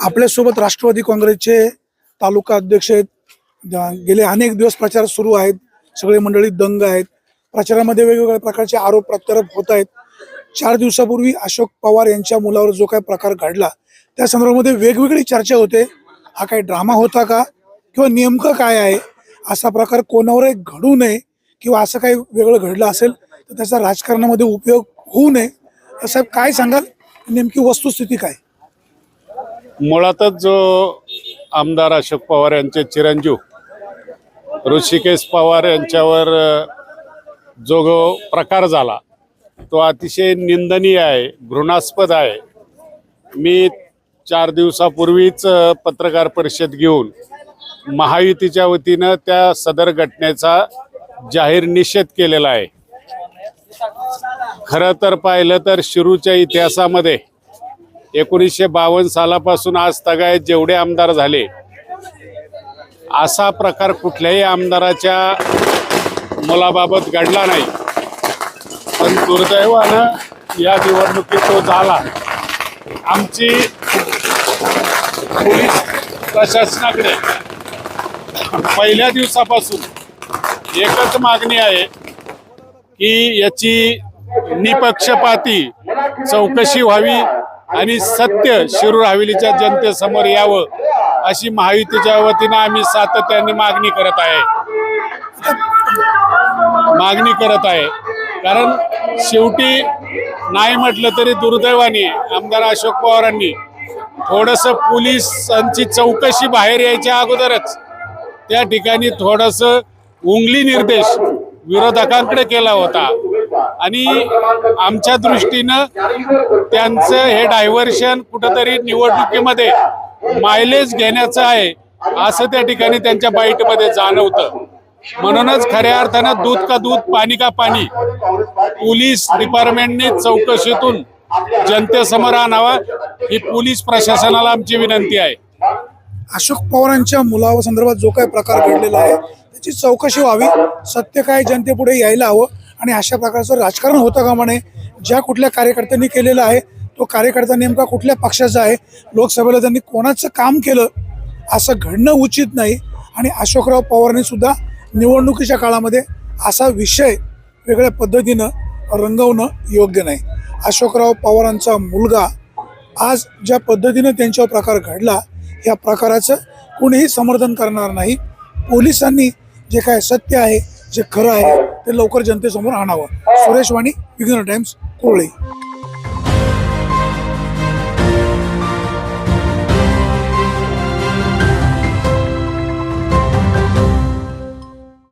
आपल्यासोबत राष्ट्रवादी काँग्रेसचे तालुका अध्यक्ष आहेत. द- गेले अनेक दिवस प्रचार सुरू आहेत. सगळे मंडळी दंग आहेत. प्रचारामध्ये वेगवेगळ्या प्रकारचे आरोप प्रत्यारोप होत आहेत. चार दिवसापूर्वी अशोक पवार यांच्या मुलावर जो काही प्रकार घडला त्या संदर्भामध्ये वेगवेगळी चर्चा होते. हा काही ड्रामा होता का? किंवा नेमकं काय आहे? असा प्रकार कोणावरही घडू नये किंवा असं काही वेगळं घडलं असेल तर त्याचा राजकारणामध्ये उपयोग होऊ नये. साहेब काय सांगाल? नेमकी वस्तुस्थिती काय? मुळातच जो आमदार अशोक पवार यांचे चिरंजीव ऋषिकेश पवार यांच्यावर जो प्रकार झाला तो अतिशय निंदनीय आहे घृणास्पद आहे. मी चार दिवसापूर्वीच पत्रकार परिषद घेऊन महायुतीच्या वतीनं त्या सदर घटनेचा जाहीर निषेध केलेला आहे. खरं तर पाहिलं तर शिरूच्या इतिहासामध्ये एकोणीसशे बावन्न सालापासून आज तगायत जेवढे आमदार झाले असा प्रकार कुठल्याही आमदाराच्या मुलाबाबत घडला नाही. पण दुर्दैवानं या निवडणुकीत तो झाला. आमची पोलीस प्रशासनाकडे पहिल्या दिवसापासून एकच मागणी आहे की याची निपक्षपाती चौकशी व्हावी. आणि सत्य शिरूर हवेलीच्या जनतेसमोर यावं अशी महायुतीच्या वतीनं आम्ही सातत्याने मागणी करत आहे. मागणी करत आहे. कारण शेवटी नाही म्हटलं तरी दुर्दैवाने आमदार अशोक पवारांनी थोडंसं पोलिसांची चौकशी बाहेर यायच्या अगोदरच त्या ठिकाणी थोडंसं उंगली निर्देश विरोधकांकडे केला होता. आणि आमच्या दृष्टीनं त्यांचं हे डायव्हर्शन कुठंतरी निवडणुकीमध्ये मायलेज घेण्याचं आहे असं त्या ठिकाणी त्यांच्या बाईटमध्ये जाणवतं. म्हणूनच खऱ्या अर्थानं दूध का दूध पाणी का पाणी पोलीस डिपार्टमेंटने चौकशीतून जनतेसमोर आणावा ही पोलीस प्रशासनाला आमची विनंती आहे. अशोक पवारांच्या मुलावर संदर्भात जो काही प्रकार घडलेला आहे त्याची चौकशी व्हावी सत्य काय जनतेपुढे यायला हवं आणि अशा प्रकारचं राजकारण होतं का म्हणे ज्या कुठल्या कार्यकर्त्यांनी केलेलं आहे तो कार्यकर्ता नेमका कुठल्या पक्षाचा आहे लोकसभेला त्यांनी कोणाचं काम केलं असं घडणं उचित नाही. आणि अशोकराव पवारांनी सुद्धा निवडणुकीच्या काळामध्ये असा विषय वेगळ्या पद्धतीनं रंगवणं योग्य नाही. अशोकराव पवारांचा मुलगा आज ज्या पद्धतीनं त्यांच्यावर प्रकार घडला या प्रकाराचं कुणीही समर्थन करणार नाही. पोलिसांनी जे काय सत्य आहे जे खरं आहे ते लवकर जनतेसमोर आणावं. सुरेश वाणी विघ्न टाइम्स कोळी.